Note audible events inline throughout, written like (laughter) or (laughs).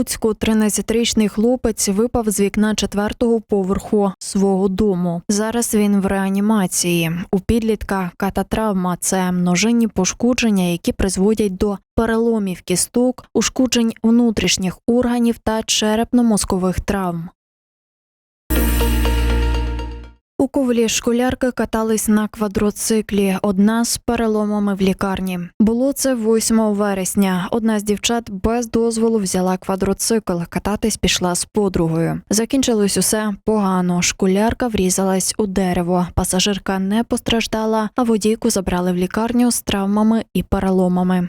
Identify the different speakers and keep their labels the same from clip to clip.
Speaker 1: Луцьку 13-річний хлопець випав з вікна четвертого поверху свого дому. Зараз він в реанімації. У підлітка кататравма це множинні пошкодження, які призводять до переломів кісток, ушкоджень внутрішніх органів та черепно-мозкових травм. У ковлі школярки катались на квадроциклі. Одна з переломами в лікарні. Було це 8 вересня. Одна з дівчат без дозволу взяла квадроцикл. Кататись пішла з подругою. Закінчилось усе погано. Школярка врізалась у дерево. Пасажирка не постраждала, а водійку забрали в лікарню з травмами і переломами.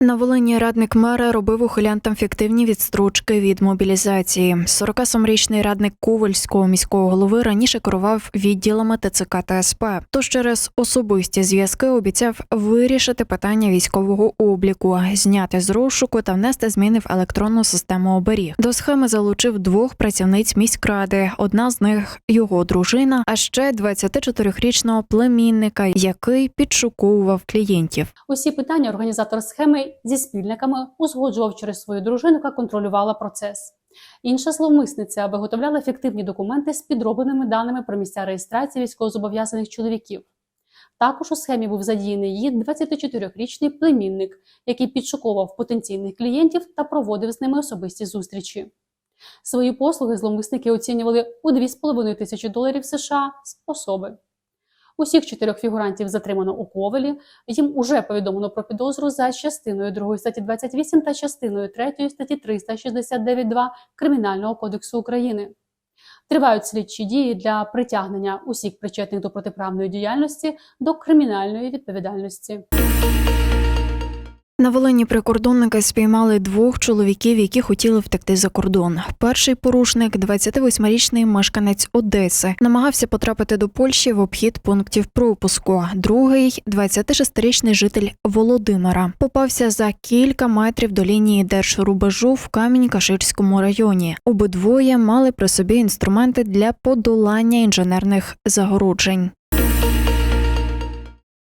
Speaker 1: На Волині радник мера робив ухилянтам фіктивні відстрочки від мобілізації. 47-річний радник Ковальського міського голови раніше керував відділами ТЦК та СП. Тож через особисті зв'язки обіцяв вирішити питання військового обліку, зняти з розшуку та внести зміни в електронну систему оберіг. До схеми залучив двох працівниць міськради. Одна з них його дружина, а ще 24-річного племінника, який підшуковував клієнтів.
Speaker 2: Усі питання організатор схеми зі спільниками узгоджував через свою дружину, яка контролювала процес. Інша зловмисниця виготовляла фіктивні документи з підробленими даними про місця реєстрації військовозобов'язаних чоловіків. Також у схемі був задіяний її 24-річний племінник, який підшуковував потенційних клієнтів та проводив з ними особисті зустрічі. Свої послуги зловмисники оцінювали у 2,5 тисячі доларів США з особи. Усіх чотирьох фігурантів затримано у Ковелі. Їм уже повідомлено про підозру за частиною 2 статті 28 та частиною 3 статті 369.2 Кримінального кодексу України. Тривають слідчі дії для притягнення усіх причетних до протиправної діяльності до кримінальної відповідальності.
Speaker 1: На Волині прикордонники спіймали двох чоловіків, які хотіли втекти за кордон. Перший порушник, 28-річний мешканець Одеси, намагався потрапити до Польщі в обхід пунктів пропуску. Другий, 26-річний житель Володимира, попався за кілька метрів до лінії держрубежу в Камінь-Каширському районі. Обидвоє мали при собі інструменти для подолання інженерних загороджень.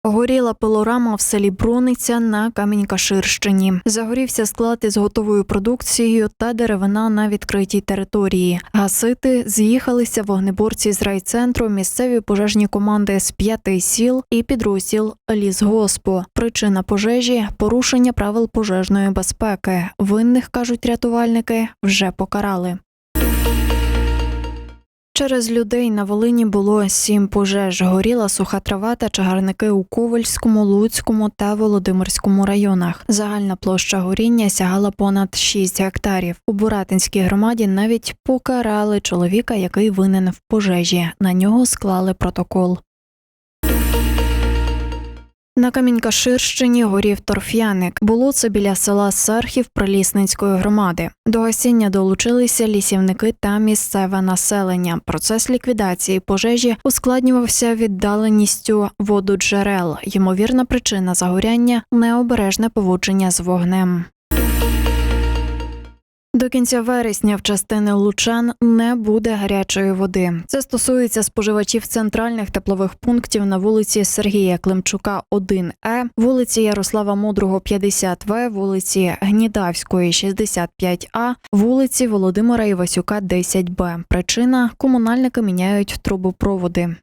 Speaker 1: Горіла пилорама в селі Брониця на Камінь-Каширщині. Загорівся склад із готовою продукцією та деревина на відкритій території. Гасити з'їхалися вогнеборці з райцентру, місцеві пожежні команди з п'яти сіл і підрозділ лісгоспу. Причина пожежі порушення правил пожежної безпеки. Винних кажуть рятувальники вже покарали. Через людей на Волині було сім пожеж. Горіла суха трава та чагарники у Ковальському, Луцькому та Володимирському районах. Загальна площа горіння сягала понад 6 гектарів. У Буратинській громаді навіть покарали чоловіка, який винен в пожежі. На нього склали протокол. На Камінькаширщині горів торф'яник. Було це біля села Серхів Прилісницької громади. До гасіння долучилися лісівники та місцеве населення. Процес ліквідації пожежі ускладнювався віддаленістю вододжерел. Ймовірна причина загоряння необережне поводження з вогнем. До кінця вересня в частини лучан не буде гарячої води. Це стосується споживачів центральних теплових пунктів на вулиці Сергія Климчука, 1Е, вулиці Ярослава Мудрого, 50В, вулиці Гнідавської, 65А, вулиці Володимира Івасюка, 10Б. Причина комунальники міняють трубопроводи.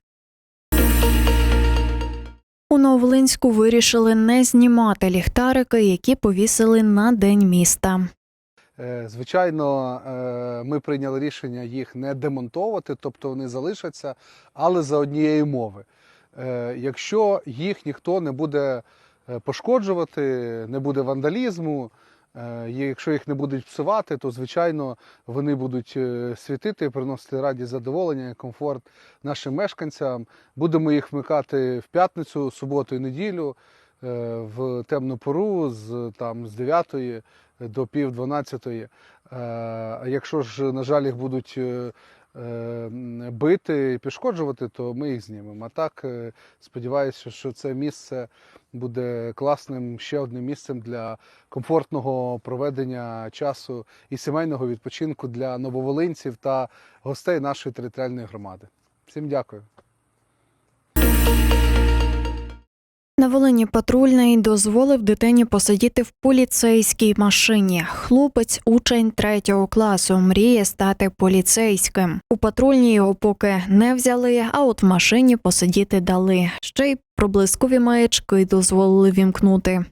Speaker 1: У Новолинську вирішили не знімати ліхтарики, які повісили на день міста.
Speaker 3: Е, Звичайно, е, ми прийняли рішення їх не демонтовувати, тобто вони залишаться, але за однієї мови. Е, Якщо їх ніхто не буде пошкоджувати, не буде вандалізму, якщо їх не будуть псувати, то звичайно вони будуть світити, приносити радість, задоволення і комфорт нашим мешканцям. Будемо їх вмикати в п'ятницю, суботу і неділю в темну пору з там з 9 до пів 12. Е, А якщо ж, на жаль, їх будуть е, е, бити і пошкоджувати, то ми їх знімемо. А так, е, сподіваюся, що це місце буде класним ще одним місцем для комфортного проведення часу і сімейного відпочинку для нововолинців та гостей нашої територіальної громади. Всім дякую.
Speaker 1: На Волині патрульний дозволив дитині посидіти в поліцейській машині. Хлопець, учень третього класу, мріє стати поліцейським. У патрульній його поки не взяли, а от в машині посидіти дали. Ще й проблискові маячки дозволили вімкнути.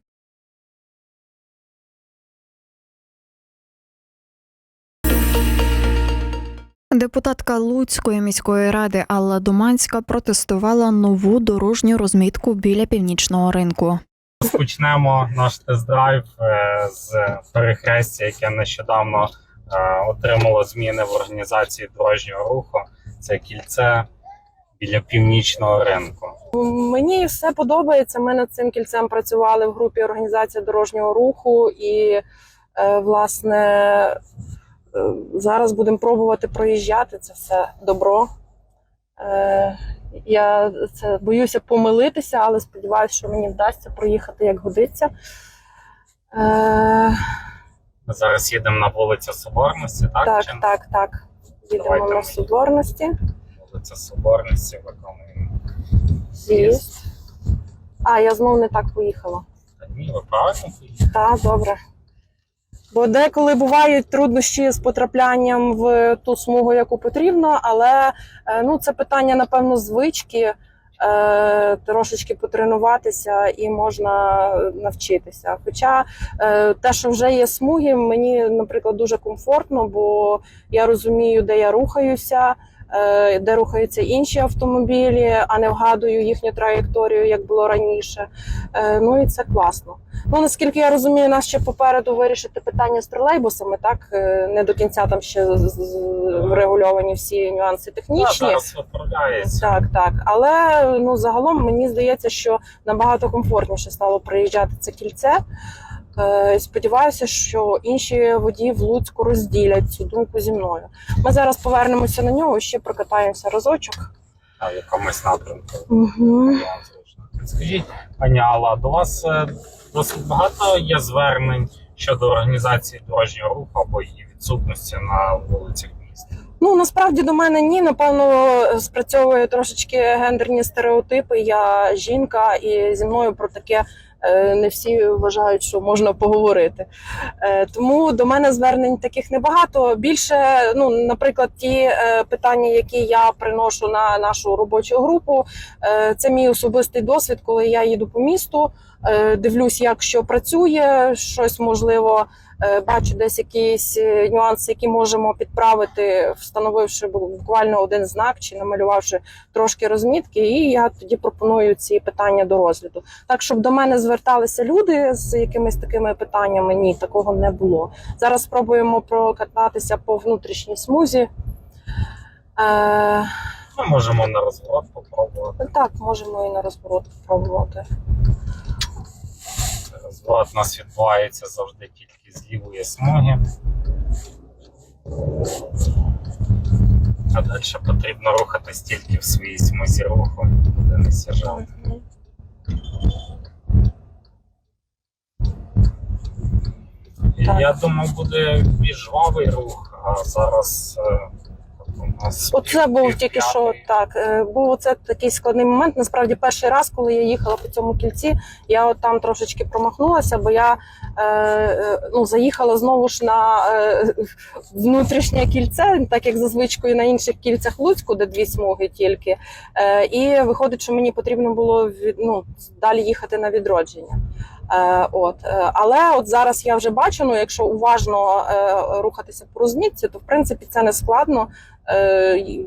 Speaker 1: Депутатка Луцької міської ради Алла Думанська протестувала нову дорожню розмітку біля північного ринку.
Speaker 4: Розпочнемо наш тест-драйв е, з перехрестя, яке нещодавно е, отримало зміни в організації дорожнього руху. Це кільце біля північного ринку.
Speaker 5: Мені все подобається. Ми над цим кільцем працювали в групі організація дорожнього руху, і е, власне зараз будемо пробувати проїжджати це все добро. Е, Я це боюся помилитися, але сподіваюся, що мені вдасться проїхати як годиться. Е,
Speaker 4: Ми зараз їдемо на вулицю Соборності, так?
Speaker 5: Так,
Speaker 4: Чи
Speaker 5: так, так. Їдемо
Speaker 4: Давайте
Speaker 5: на соборності.
Speaker 4: вулиця Соборності виконуємо.
Speaker 5: З'їзд. А, я знову не так поїхала.
Speaker 4: Та ні, ви правильно поїхали.
Speaker 5: Так, добре. Бо деколи бувають труднощі з потраплянням в ту смугу, яку потрібно, але е, ну, це питання, напевно, звички. Е, трошечки потренуватися і можна навчитися. Хоча е, те, що вже є смуги, мені, наприклад, дуже комфортно, бо я розумію, де я рухаюся, де рухаються інші автомобілі, а не вгадую їхню траєкторію, як було раніше. Е, ну і це класно. Ну, наскільки я розумію, нас ще попереду вирішити питання з тролейбусами, так Е, не до кінця там ще врегульовані всі нюанси технічні.
Speaker 4: зараз.
Speaker 5: Так, так. Але ну загалом мені здається, що набагато комфортніше стало приїжджати це кільце. Е, Сподіваюся, що інші водії в Луцьку розділять цю думку зі мною. Ми зараз повернемося на нього, ще прокатаємося разочок.
Speaker 4: А в якомусь напрямку.
Speaker 5: Угу.
Speaker 4: Скажіть, пані Алла, до вас е, досить багато є звернень щодо організації дорожнього руху або її відсутності на вулицях міста.
Speaker 5: Ну насправді до мене ні. Напевно, спрацьовує трошечки гендерні стереотипи. Я жінка, і зі мною про таке не всі вважають, що можна поговорити. Е, Тому до мене звернень таких небагато. Більше, ну, наприклад, ті е, питання, які я приношу на нашу робочу групу, е, це мій особистий досвід, коли я їду по місту, е, дивлюсь, як що працює, щось можливо. Е, бачу десь якісь е, нюанси, які можемо підправити, встановивши буквально один знак чи намалювавши трошки розмітки, і я тоді пропоную ці питання до розгляду. Так, щоб до мене зверталися люди з якимись такими питаннями, ні, такого не було. Зараз спробуємо прокататися по внутрішній смузі. Е,
Speaker 4: Ми можемо на розворот попробувати.
Speaker 5: так, можемо і на розворот спробувати.
Speaker 4: Розворот у нас відбувається завжди тільки з смуги. А далі потрібно рухатись тільки в своїй смузі руху, де не сіжати. Я думаю, буде більш жвавий рух, а зараз е,
Speaker 5: Оце був тільки що так. е, Був оце такий складний момент. Насправді, перший раз, коли я їхала по цьому кільці, я от там трошечки промахнулася, бо я е, е, ну, заїхала знову ж на е, внутрішнє кільце, так як за звичкою на інших кільцях Луцьку, де дві смуги тільки. Е, і виходить, що мені потрібно було від, ну, далі їхати на відродження. Е, от, е, але от зараз я вже бачу, ну якщо уважно е, рухатися по розмітці, то в принципі це не складно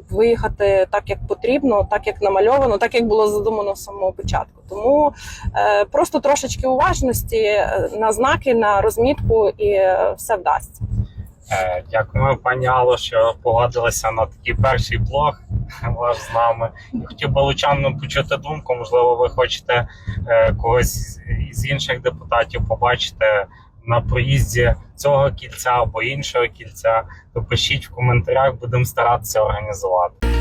Speaker 5: виїхати так, як потрібно, так як намальовано, так як було задумано з самого початку. Тому просто трошечки уважності на знаки, на розмітку, і все вдасться.
Speaker 4: Дякуємо, пані Алло, що погодилися на такий перший блог (laughs) ваш з нами. І хотів би почути думку. Можливо, ви хочете е, когось із інших депутатів побачити на проїзді цього кільця або іншого кільця. То пишіть в коментарях, будемо старатися організувати.